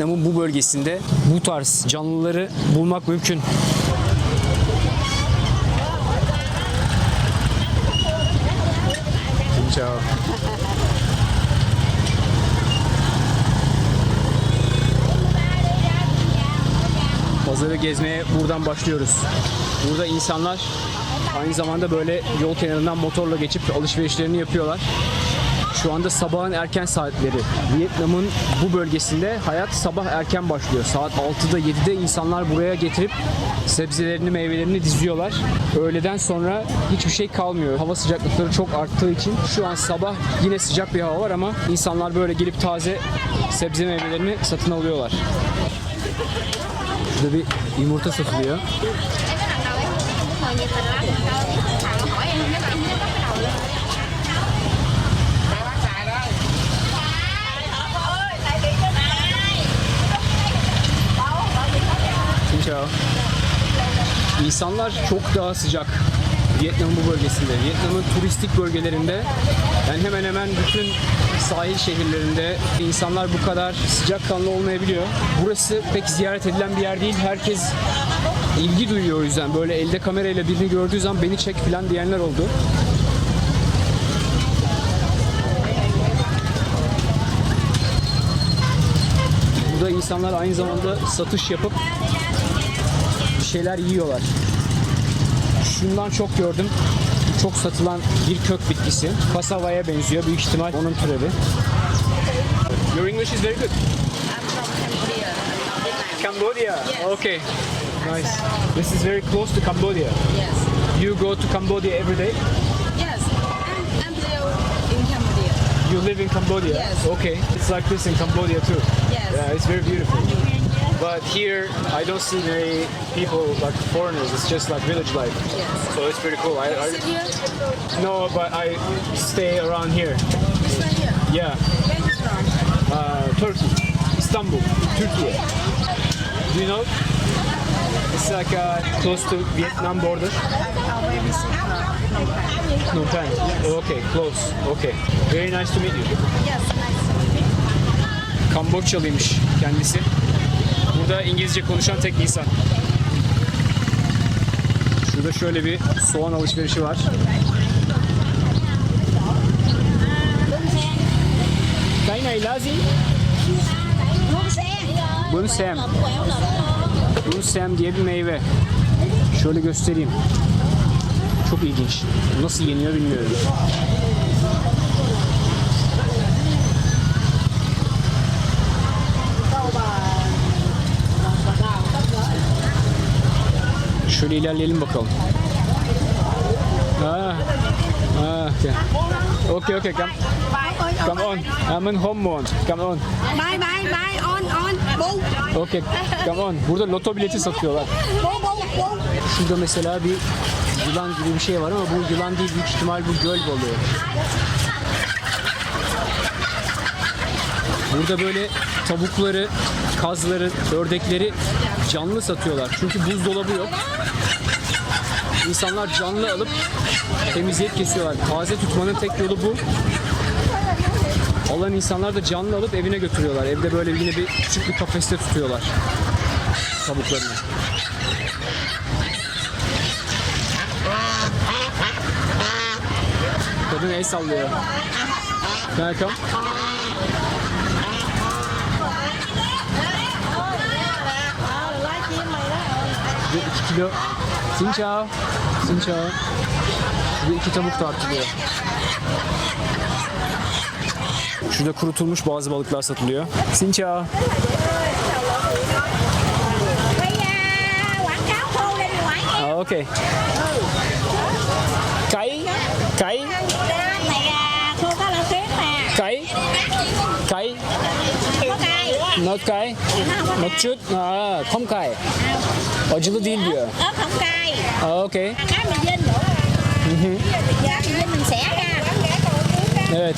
Vietnam'ın bu bölgesinde bu tarz canlıları bulmak mümkün. Ciao. Pazarı gezmeye buradan başlıyoruz. Burada insanlar aynı zamanda böyle yol kenarından motorla geçip alışverişlerini yapıyorlar. Şu anda sabahın erken saatleri. Vietnam'ın bu bölgesinde hayat sabah erken başlıyor. Saat 6'da 7'de insanlar buraya getirip sebzelerini, meyvelerini diziyorlar. Öğleden sonra hiçbir şey kalmıyor. Hava sıcaklıkları çok arttığı için şu an sabah yine sıcak bir hava var ama insanlar böyle gelip taze sebze meyvelerini satın alıyorlar. Şurada bir yumurta satılıyor. Chào. İnsanlar çok daha sıcak. Vietnam'ın bu bölgesinde. Vietnam'ın turistik bölgelerinde yani hemen hemen bütün sahil şehirlerinde insanlar bu kadar sıcakkanlı olmayabiliyor. Burası pek ziyaret edilen bir yer değil. Herkes ilgi duyuyor o yüzden. Böyle elde kamerayla birini gördüğü zaman beni çek falan diyenler oldu. Burada insanlar aynı zamanda satış yapıp şeyler yiyorlar. Şundan çok gördüm. Çok satılan bir kök bitkisi. Kasavaya benziyor. Büyük ihtimal onun türevi. Your English is very good. I'm from Cambodia Cambodia. Yes. Okay. Nice. This is very close to Cambodia. Yes You go to Cambodia every day. Yes I'm, I'm live in Cambodia You live in Cambodia. Yes. Okay. It's like this in Cambodia too. Yes. Yeah, it's very beautiful. But here, I don't see many people like foreigners. It's just like village life. Yes So it's pretty cool. I, I Sit here no, but I stay around here. Stay here Yeah, Where from? uh, Turkey, Istanbul, Turkey. Do you know? It's like uh, close to Vietnam border. Oh, where is it? No Pen. Okay, close. Okay. Very nice to meet you. Yes nice to meet you. Kamboçyalıymış kendisi. Burada İngilizce konuşan tek insan. Şurada şöyle bir soğan alışverişi var. Cái này lá gì? Diye bir meyve. Şöyle göstereyim. Çok ilginç. Nasıl yeniyor bilmiyorum. Şöyle ilerleyelim bakalım. Ah, ah, okay. Okay, okay, come, come on. I'm in home mode. Come on. Bye bye bye on on Bu Okay, come on. Burada loto bileti satıyorlar. Bu bu bu Şurada mesela bir yılan gibi bir şey var ama bu yılan değil büyük ihtimal bu göl balığı. Burada böyle tavukları, kazları, ördekleri canlı satıyorlar. Çünkü buzdolabı yok. İnsanlar canlı alıp temizleyip kesiyorlar. Taze tutmanın tek yolu bu. Alan insanlar da canlı alıp evine götürüyorlar. Evde böyle yine bir küçük bir kafeste tutuyorlar tavuklarını. Kadın el sallıyor. Can Bir iki kilo. Xin chào. Xin chào. Şurada iki tavuk tartılıyor. Şurada kurutulmuş bazı balıklar satılıyor. Xin chào. Okay. Cái, cái, cái, cái, not cái, not chút, à, không cay. Acılı değil diyor. ớt không cay okay. cá mì dinh cá mì dinh mình xẻ ra Evet.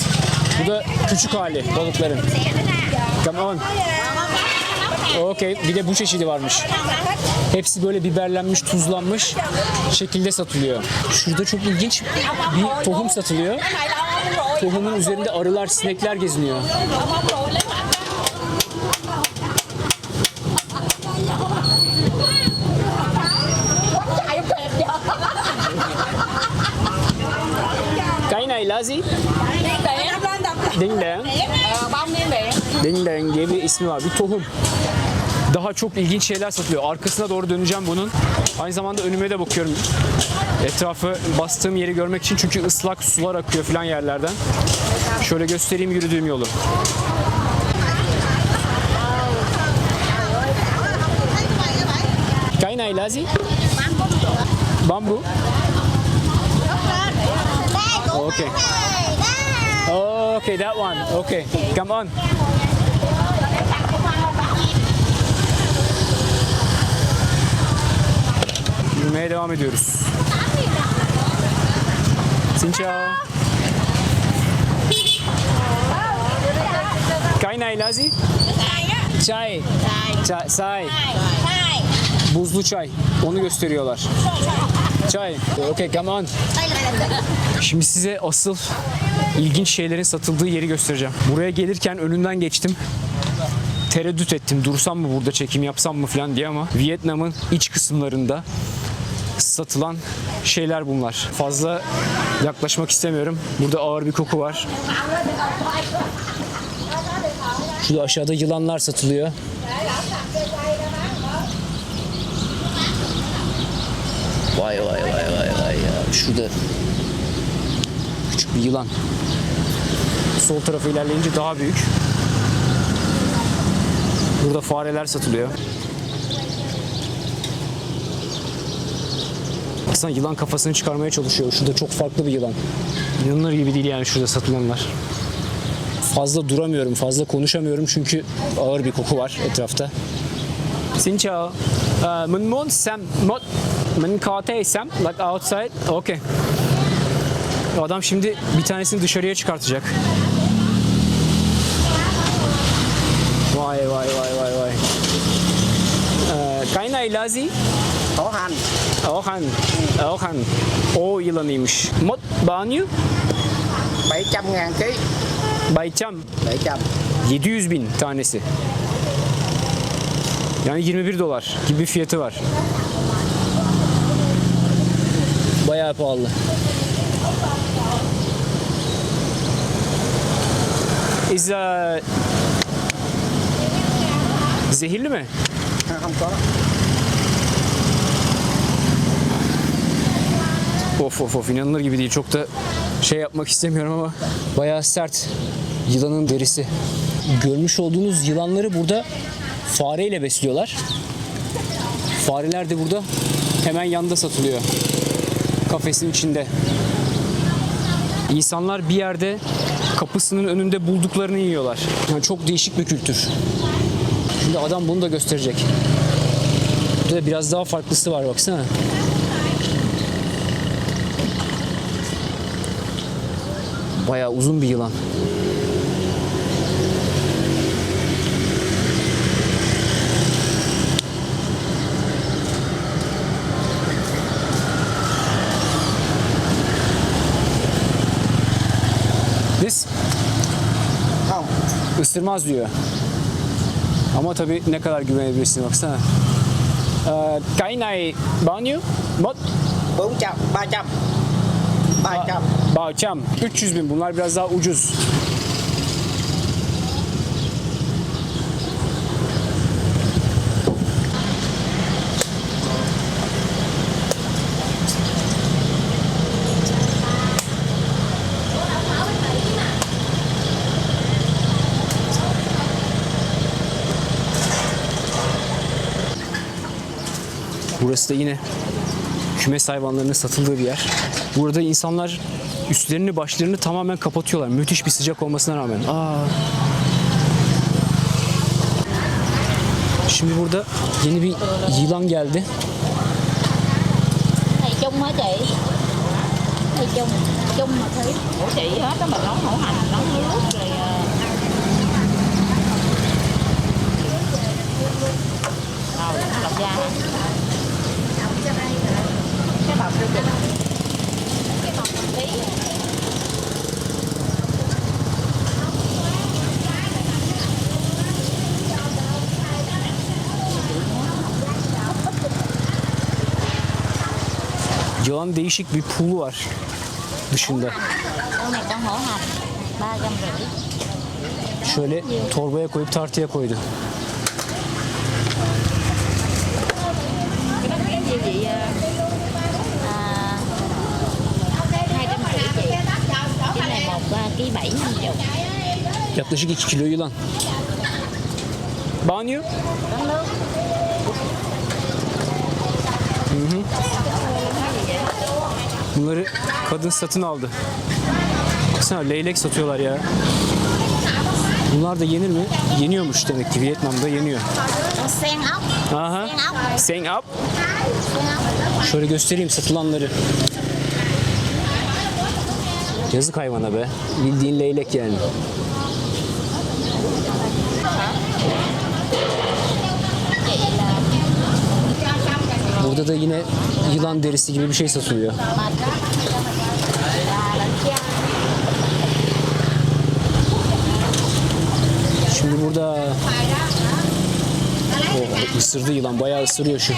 Bu da küçük hali balıkların. xẻ nó ra Come on. Okey. Bir de bu çeşidi varmış. Hepsi böyle biberlenmiş, tuzlanmış şekilde satılıyor. Şurada çok ilginç bir tohum satılıyor. Tohumun üzerinde arılar, sinekler geziniyor. Này lá gì? Điên điện Đinh đen diye bir ismi var. Bir tohum. Daha çok ilginç şeyler satılıyor. Arkasına doğru döneceğim bunun. Aynı zamanda önüme de bakıyorum. Etrafı bastığım yeri görmek için çünkü ıslak sular akıyor falan yerlerden. Şöyle göstereyim yürüdüğüm yolu. Cái này là gì? Okay. Okay, that one. Okay, come on. Yürümeye devam ediyoruz. Xin chào. Cái này là gì? Çay. Çay. Çay. Buzlu çay. Onu gösteriyorlar. Çay. Okay, come on. Şimdi size asıl ilginç şeylerin satıldığı yeri göstereceğim. Buraya gelirken önünden geçtim. Tereddüt ettim. Dursam mı burada çekim yapsam mı falan diye ama Vietnam'ın iç kısımlarında satılan şeyler bunlar. Fazla yaklaşmak istemiyorum. Burada ağır bir koku var. Şurada aşağıda yılanlar satılıyor. Vay vay vay vay vay ya. Şurada küçük bir yılan. Sol tarafa ilerleyince daha büyük. Burada fareler satılıyor. Baksana yılan kafasını çıkarmaya çalışıyor. Şurada çok farklı bir yılan. İnanılır gibi değil yani şurada satılanlar. Fazla duramıyorum, fazla konuşamıyorum çünkü ağır bir koku var etrafta. Xin chào. Mình muốn xem một có thể xem like outside. Okay. Adam şimdi bir tanesini dışarıya çıkartacak. Vay vay vay vay vay. Ee, hành Ổ hành. Ổ hành. O yılanıymış. Mot bao nhiêu? 700 ngàn ký 700. 700 700 bin tanesi. Yani 21 dolar gibi fiyatı var. Bayağı pahalı. Is uh, zehirli mi? Of of of inanılır gibi değil. Çok da şey yapmak istemiyorum ama bayağı sert. Yılanın derisi. Görmüş olduğunuz yılanları burada fareyle besliyorlar. Fareler de burada hemen yanında satılıyor. Kafesin içinde. İnsanlar bir yerde kapısının önünde bulduklarını yiyorlar. Yani çok değişik bir kültür. Şimdi adam bunu da gösterecek. Burada biraz daha farklısı var baksana. Bayağı uzun bir yılan. This không ısırmaz diyor. Ama tabii ne kadar güvenebilirsin baksana. Ee, cái này bao nhiêu? Một 400 300 300 Bahçam 300 bin bunlar biraz daha ucuz. Burası da yine kümes hayvanlarının satıldığı bir yer. Burada insanlar üstlerini başlarını tamamen kapatıyorlar. Müthiş bir sıcak olmasına rağmen. Aa. Şimdi burada yeni bir yılan geldi. chung hả chị thầy chung chung mà thấy của chị hết đó mà nấu hổ cái bọc cho chị cái bọc một tí Yılan değişik bir pulu var dışında. Şöyle torbaya koyup tartıya koydu. cái đó cái gì vậy à, hai trăm rưỡi chị cái này một à, ký bảy năm chục Yaklaşık 2 kilo yılan. Banyo? có nước Bunları kadın satın aldı. Baksana leylek satıyorlar ya. Bunlar da yenir mi? Yeniyormuş demek ki Vietnam'da yeniyor. Aha. Seng up. Şöyle göstereyim satılanları. Yazık hayvana be. Bildiğin leylek yani. Burada da yine yılan derisi gibi bir şey satılıyor. Şimdi burada Oh, ısırdı yılan. Bayağı ısırıyor şu.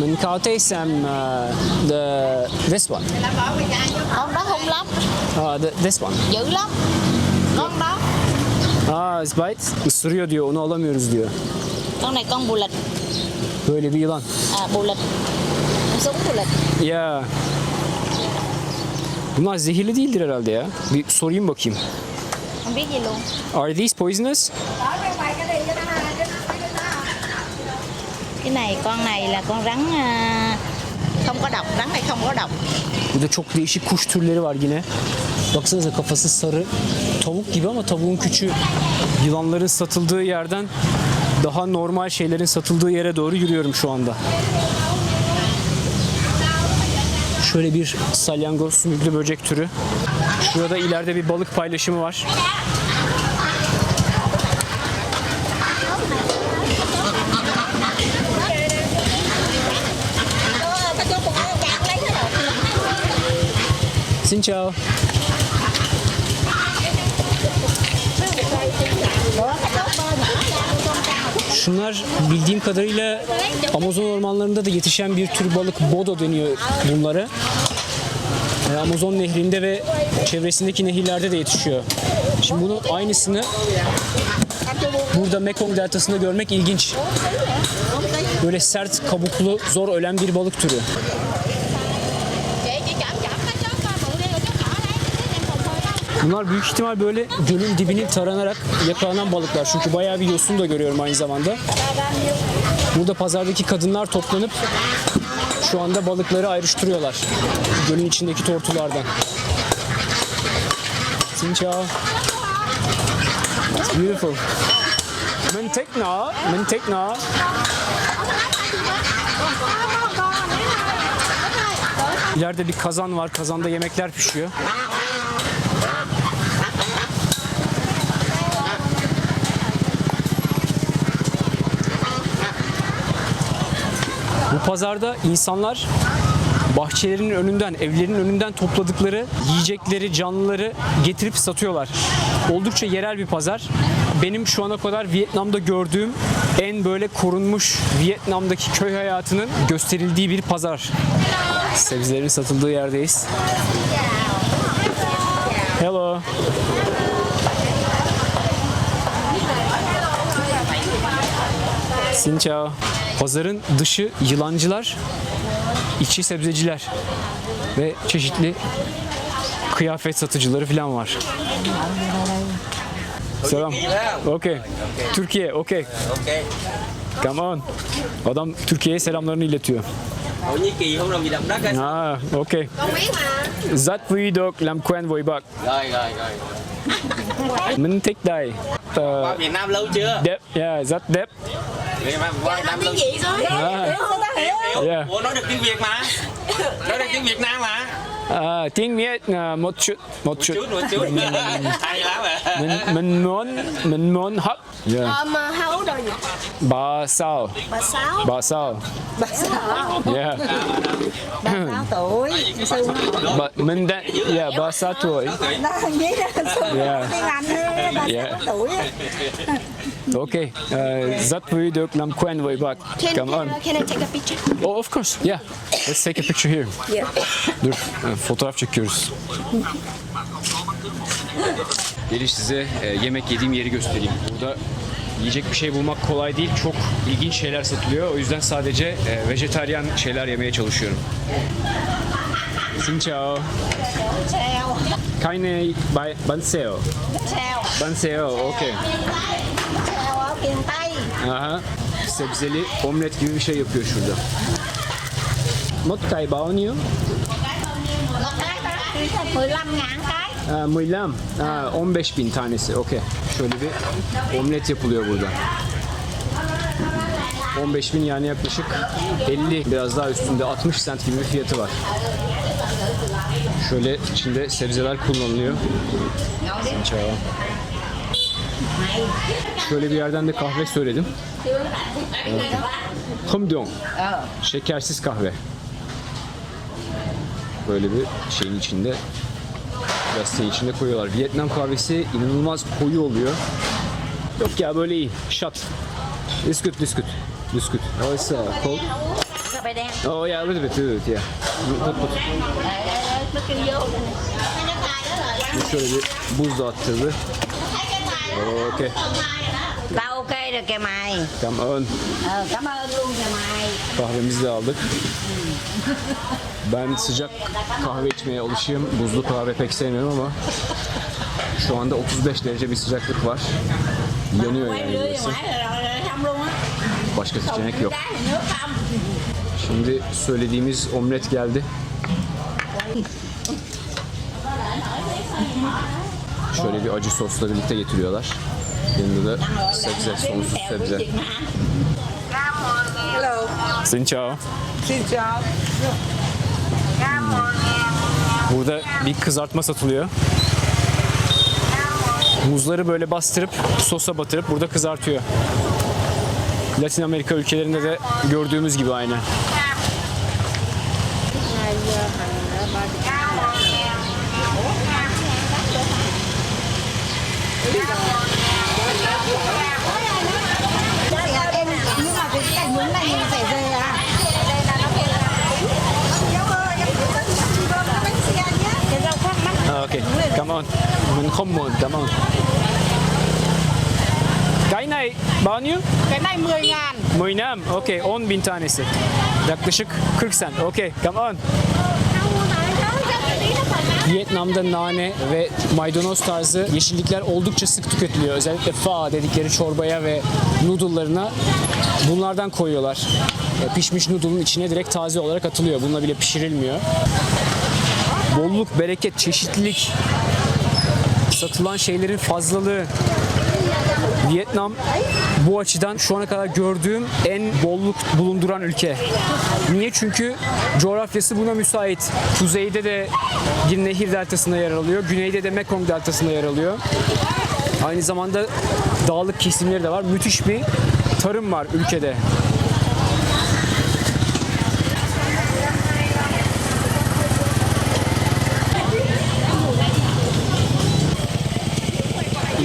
Mình có thể xem uh, the this one. con đó hung lắm Uh, the, this one. dữ lắm con đó Aa, it's bite. Isırıyor diyor. Onu alamıyoruz diyor. con này con bù lịch Böyle bir yılan. con súng bù lịch Ya. Bunlar zehirli değildir herhalde ya. Bir sorayım bakayım. Are these poisonous? cái này con này là con rắn không có độc rắn này không có độc Burada çok değişik kuş türleri var yine. Baksanıza kafası sarı. Tavuk gibi ama tavuğun küçüğü. Yılanların satıldığı yerden daha normal şeylerin satıldığı yere doğru yürüyorum şu anda. Şöyle bir salyangoz sümüklü böcek türü. Şurada ileride bir balık paylaşımı var. Xin chào. Şunlar bildiğim kadarıyla Amazon ormanlarında da yetişen bir tür balık bodo deniyor bunlara. Ee, Amazon nehrinde ve çevresindeki nehirlerde de yetişiyor. Şimdi bunun aynısını burada Mekong deltasında görmek ilginç. Böyle sert kabuklu zor ölen bir balık türü. Bunlar büyük ihtimal böyle gölün dibini taranarak yakalanan balıklar. Çünkü bayağı bir yosun da görüyorum aynı zamanda. Burada pazardaki kadınlar toplanıp şu anda balıkları ayrıştırıyorlar. Gölün içindeki tortulardan. Xin. It's beautiful. Mình thích nó, mình thích. İleride bir kazan var. Kazanda yemekler pişiyor. Bu pazarda insanlar bahçelerinin önünden, evlerinin önünden topladıkları yiyecekleri, canlıları getirip satıyorlar. Oldukça yerel bir pazar. Benim şu ana kadar Vietnam'da gördüğüm en böyle korunmuş Vietnam'daki köy hayatının gösterildiği bir pazar. Sebzelerin satıldığı yerdeyiz. Hello. Xin chào. Pazarın dışı yılancılar, içi sebzeciler ve çeşitli kıyafet satıcıları falan var. Selam. Okey. Türkiye, okey. ok Come on. Adam Türkiye'ye selamlarını iletiyor. Ha, okey. Rất vui được làm quen với bạn. rồi rồi rồi Mình thích đây. Qua Việt Nam lâu chưa đẹp, yeah, rất đẹp. Nam qua Việt Hiểu. Yeah. Ủa nói được tiếng Việt mà nói được tiếng Việt Nam mà à, tiếng Việt à, một chút, một chút. một chút hay lắm à mình mình muốn mình muốn học yeah. Um, how old are you? ba sao Bà sáu. ba sao Bà sáu. yeah Bà sáu tuổi. Sư ba, mình đã yeah ba sao tuổi là Yeah. tiếng Anh Yeah. sáu tuổi. á. ok uh, vui được làm quen với bạn cảm ơn can I take a picture? oh of course yeah let's take a picture here Yeah. dur e, fotoğraf çekiyoruz Gelin size e, yemek yediğim yeri göstereyim. Burada yiyecek bir şey bulmak kolay değil. Çok ilginç şeyler satılıyor. O yüzden sadece e, vejetaryen şeyler yemeye çalışıyorum. Xin chào. xeo Keine ba- bánh xèo. xeo Bánh xèo, okay. Aha. Sebzeli omlet gibi bir şey yapıyor şurada. Cái bao nhiêu? có 15 ngàn cái Ha, 15. Ha, 15 bin tanesi. Okey. Şöyle bir omlet yapılıyor burada. 15 bin yani yaklaşık 50 biraz daha üstünde 60 cent gibi bir fiyatı var. Şöyle içinde sebzeler kullanılıyor. Sinçao. Şöyle bir yerden de kahve söyledim. Humdong. Şekersiz kahve. Böyle bir şeyin içinde gazetenin içinde koyuyorlar. Vietnam kahvesi inanılmaz koyu oluyor. Yok ya böyle iyi. Shot. It's good, it's good. It's good. Oh, it's uh, cold. Oh yeah, a little bit, a little bit, yeah. Put, put. Şöyle bir buz da Okay. Tao ok rồi kìa mày Cảm ơn. Ờ cảm ơn luôn kìa mày Kahvemizi de aldık. Ben sıcak kahve içmeye alışığım. Buzlu kahve pek sevmiyorum ama şu anda 35 derece bir sıcaklık var. Yanıyor yani burası. Başka seçenek yok. Şimdi söylediğimiz omlet geldi. Şöyle bir acı sosla birlikte getiriyorlar. Yanında da sebze, sonsuz sebze. Hello Xin chào. Xin chào Burada bir kızartma satılıyor. Muzları böyle bastırıp sosa batırıp burada kızartıyor. Latin Amerika ülkelerinde de gördüğümüz gibi aynı. Em nhưng mà cái cảnh muốn này mình phải về à Đây là nó kia là Cháu ơi em cứ dẫn chị vô cái bánh xe nhé Cái rau khoác mắt Ha, okey. Come on. Mình không muốn. Come on. Cái này bao nhiêu? cái này 10 ngàn 10 nam. Okey. 10 bin tanesi. Yaklaşık 40 cent. Okey. Come on. Vietnam'da nane ve maydanoz tarzı yeşillikler oldukça sık tüketiliyor. Özellikle pho dedikleri çorbaya ve noodle'larına bunlardan koyuyorlar. E, Pişmiş noodle'ın içine direkt taze olarak atılıyor. Bununla bile pişirilmiyor. Bolluk, bereket, çeşitlilik, satılan şeylerin fazlalığı. Vietnam bu açıdan şu ana kadar gördüğüm en bolluk bulunduran ülke. Niye? Çünkü coğrafyası buna müsait. Kuzeyde de bir nehir deltasında yer alıyor. Güneyde de Mekong deltasında yer alıyor. Aynı zamanda dağlık kesimleri de var. Müthiş bir tarım var ülkede.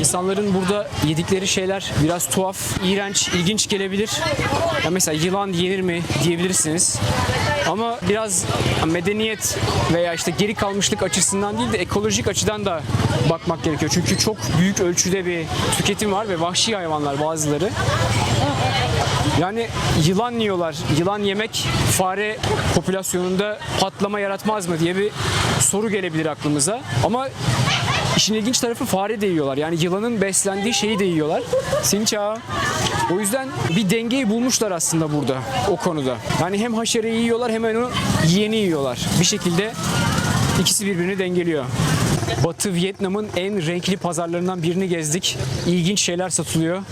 İnsanların burada yedikleri şeyler biraz tuhaf, iğrenç, ilginç gelebilir. Ya mesela yılan yenir mi diyebilirsiniz. Ama biraz medeniyet veya işte geri kalmışlık açısından değil de ekolojik açıdan da bakmak gerekiyor. Çünkü çok büyük ölçüde bir tüketim var ve vahşi hayvanlar bazıları. Yani yılan yiyorlar. Yılan yemek fare popülasyonunda patlama yaratmaz mı diye bir soru gelebilir aklımıza. Ama işin ilginç tarafı fare de yiyorlar. Yani yılanın beslendiği şeyi de yiyorlar. Sinça. O yüzden bir dengeyi bulmuşlar aslında burada o konuda. Yani hem haşereyi yiyorlar hem onu yiyeni yiyorlar. Bir şekilde ikisi birbirini dengeliyor. Batı Vietnam'ın en renkli pazarlarından birini gezdik. İlginç şeyler satılıyor.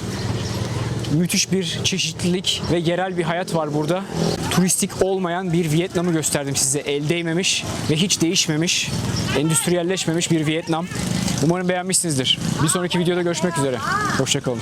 Müthiş bir çeşitlilik ve yerel bir hayat var burada. Turistik olmayan bir Vietnam'ı gösterdim size. El değmemiş ve hiç değişmemiş, endüstriyelleşmemiş bir Vietnam. Umarım beğenmişsinizdir. Bir sonraki videoda görüşmek üzere. Hoşçakalın.